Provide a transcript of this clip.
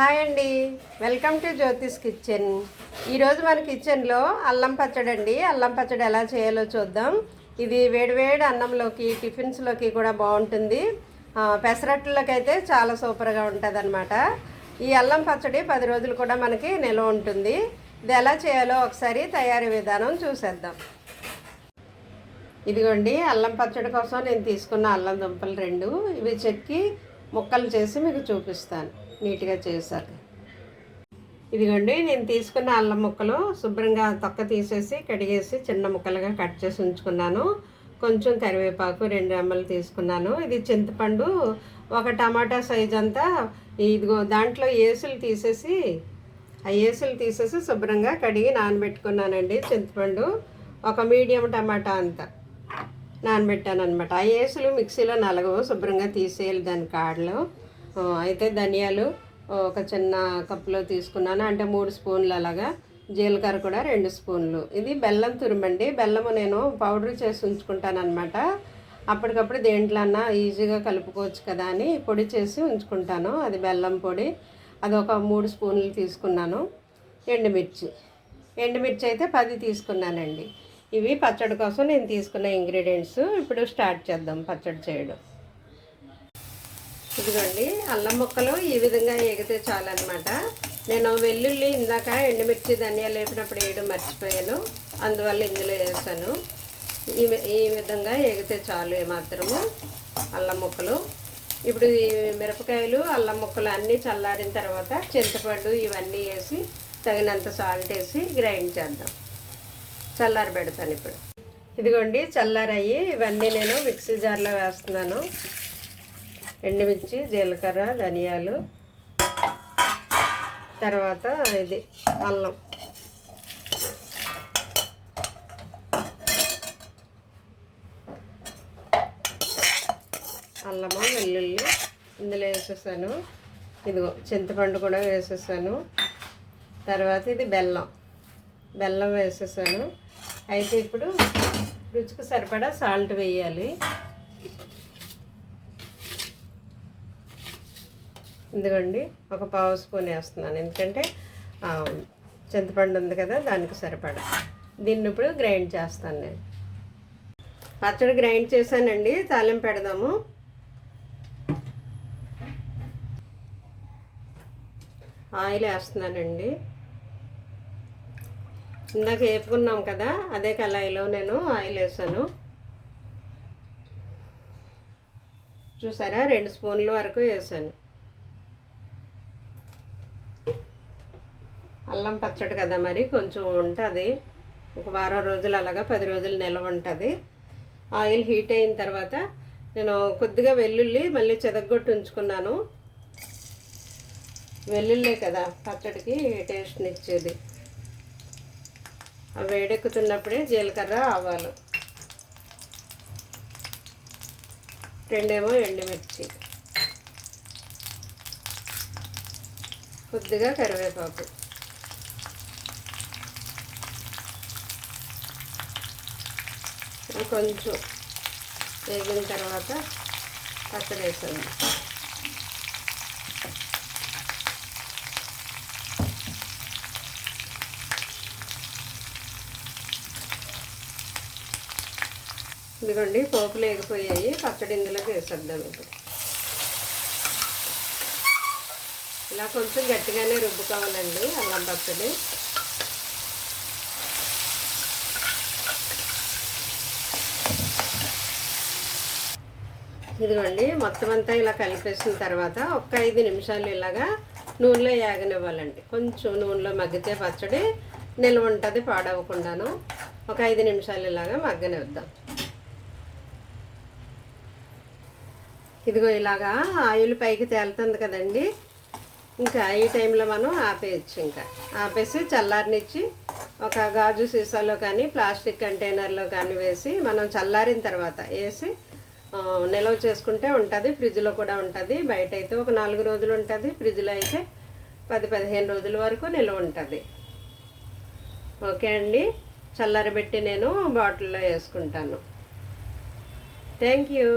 Hi అండి. Welcome to Jyotish kitchen. ఈరోజు మన కిచెన్లో అల్లం పచ్చడి అండి. అల్లం పచ్చడి ఎలా చేయాలో చూద్దాం. ఇది వేడివేడి అన్నంలోకి టిఫిన్స్లోకి కూడా బాగుంటుంది. ఆ, పెసరట్లకి అయితే చాలా సూపర్గా ఉంటుంది ఈ అల్లం పచ్చడి పది రోజులు కూడా మనకి నిల్వ ఉంటుంది. ఇది ఎలా చేయాలో ఒకసారి తయారీ విధానం చూసేద్దాం. ఇదిగోండి అల్లం పచ్చడి కోసం నేను తీసుకున్న అల్లం దుంపలు రెండు. ఇవి చెక్కి ముక్కలు చేసి మీకు చూపిస్తాను. నీట్గా చేశాక. ఇదిగోండి నేను తీసుకున్న అల్లం ముక్కలు శుభ్రంగా తొక్క తీసేసి కడిగేసి చిన్న ముక్కలుగా కట్ చేసి ఉంచుకున్నాను. కొంచెం కరివేపాకు రెండు రెమ్మలు తీసుకున్నాను. ఇది చింతపండు ఒక టమాటా సైజ్ అంతా ఇదిగో దాంట్లో ఏసులు తీసేసి ఆ ఏసులు తీసేసి శుభ్రంగా కడిగి నానబెట్టుకున్నానండి చింతపండు. ఒక మీడియం టమాటా అంతా. నానబెట్టాను అనమాట ఆ ఏసులు మిక్సీలో నలగవు శుభ్రంగా తీసేయాలి దాని కాడలు. అయితే ధనియాలు ఒక చిన్న కప్పులో తీసుకున్నాను. అంటే మూడు స్పూన్లు అలాగా. జీలకర్ర కూడా రెండు స్పూన్లు. ఇది బెల్లం తురుమండి. బెల్లము నేను పౌడర్ చేసి ఉంచుకుంటానమాట అప్పటికప్పుడు దేంట్లన్నా ఈజీగా కలుపుకోవచ్చు కదా అని పొడి చేసి ఉంచుకుంటాను. అది బెల్లం పొడి. అది ఒక మూడు స్పూన్లు తీసుకున్నాను. ఎండుమిర్చి. ఎండుమిర్చి అయితే పది తీసుకున్నానండి. ఇవి పచ్చడి కోసం నేను తీసుకున్న ఇంగ్రీడియంట్స్ ఇప్పుడు స్టార్ట్ చేద్దాం పచ్చడి చేయడం. ఇదిగోండి అల్లం ముక్కలు ఈ విధంగా ఎగితే చాలన్నమాట. నేను వెల్లుల్లి ఇందాక ఎండుమిర్చి ధనియాలు వేపినప్పుడు వేయడం మర్చిపోయాను. అందువల్ల ఇందులో వేసాను. ఈ వి- ఈ విధంగా ఎగితే చాలు ఏమాత్రము అల్లం ముక్కలు. ఇప్పుడు ఈ మిరపకాయలు అల్లం ముక్కలు అన్నీ చల్లారిన తర్వాత చింతపండు ఇవన్నీ వేసి తగినంత సాల్ట్ వేసి గ్రైండ్ చేద్దాం. చల్లారి పెడతాను ఇప్పుడు. ఇదిగోండి చల్లారయ్యి ఇవన్నీ నేను మిక్సీ జార్లో వేస్తున్నాను. ఎండుమిర్చి జీలకర్ర ధనియాలు తర్వాత ఇది అల్లం. అల్లము వెల్లుల్లి ఇందులో వేసేసాను. ఇదిగో చింతపండు కూడా వేసేసాను. తర్వాత ఇది బెల్లం. బెల్లం వేసేసాను. అయితే ఇప్పుడు రుచికి సరిపడా సాల్ట్ వేయాలి. ఇదిగోండి ఒక పావు స్పూన్ వేస్తున్నాను. ఎందుకంటే చింతపండు ఉంది కదా దానికి సరిపడా. దీన్ని ఇప్పుడు గ్రైండ్ చేస్తాను నేను. పచ్చడి గ్రైండ్ చేశానండి తాలిం పెడదాము. ఆయిల్ వేస్తున్నానండి. ఇందాక వేపుకున్నాం కదా అదే కళాయిలో నేను ఆయిల్ వేసాను. చూసారా? రెండు స్పూన్ల వరకు వేసాను. అల్లం పచ్చడి కదా మరి కొంచెం ఉంటుంది. ఒక వారం రోజులు అలాగా పది రోజులు నిల్వ ఉంటుంది. ఆయిల్ హీట్ అయిన తర్వాత నేను కొద్దిగా వెల్లుల్లి మళ్ళీ చెదగొట్టి ఉంచుకున్నాను. వెల్లుల్లి కదా పచ్చడికి టేస్ట్ని ఇచ్చేది వేడెక్కుతున్నప్పుడే జీలకర్ర ఆవాలు. రెండేమో ఎండుమిర్చి. కొద్దిగా కరివేపాకు. కొంచెం వేగిన తర్వాత పచ్చడి వేసాను ఇదిగోండి పోపులు వేగిపోయాయి పచ్చడి ఇందులోకి వేసేద్దాం ఇప్పుడు. ఇలా కొంచెం గట్టిగానే రుబ్బుకోవాలండి అల్లం పచ్చడి. ఇదిగోండి మొత్తం అంతా ఇలా కలిపేసిన తర్వాత ఒక్క ఐదు నిమిషాలు ఇలాగా నూనెలో యాగనివ్వాలండి. కొంచెం నూనెలో మగ్గితే పచ్చడి నిల్వ ఉంటుంది పాడవకుండాను ఒక ఐదు నిమిషాలు ఇలాగా మగ్గనిద్దాం. ఇదిగో ఇలాగా ఆయిల్ పైకి తేలుతుంది కదండి. ఇంకా ఈ టైంలో మనం ఆపేయచ్చు ఇంకా. ఆపేసి చల్లారినిచ్చి ఒక గాజు సీసాలో కానీ ప్లాస్టిక్ కంటైనర్లో కానీ వేసి మనం చల్లారిన తర్వాత వేసి నిల్వ చేసుకుంటే ఉంటుంది ఫ్రిడ్జ్లో కూడా ఉంటుంది. బయట అయితే ఒక నాలుగు రోజులు ఉంటుంది ఫ్రిడ్జ్లో అయితే పది పదిహేను రోజుల వరకు నిల్వ ఉంటుంది. ఓకే అండి. చల్లారబెట్టి నేను బాటిల్లో వేసుకుంటాను. Thank you.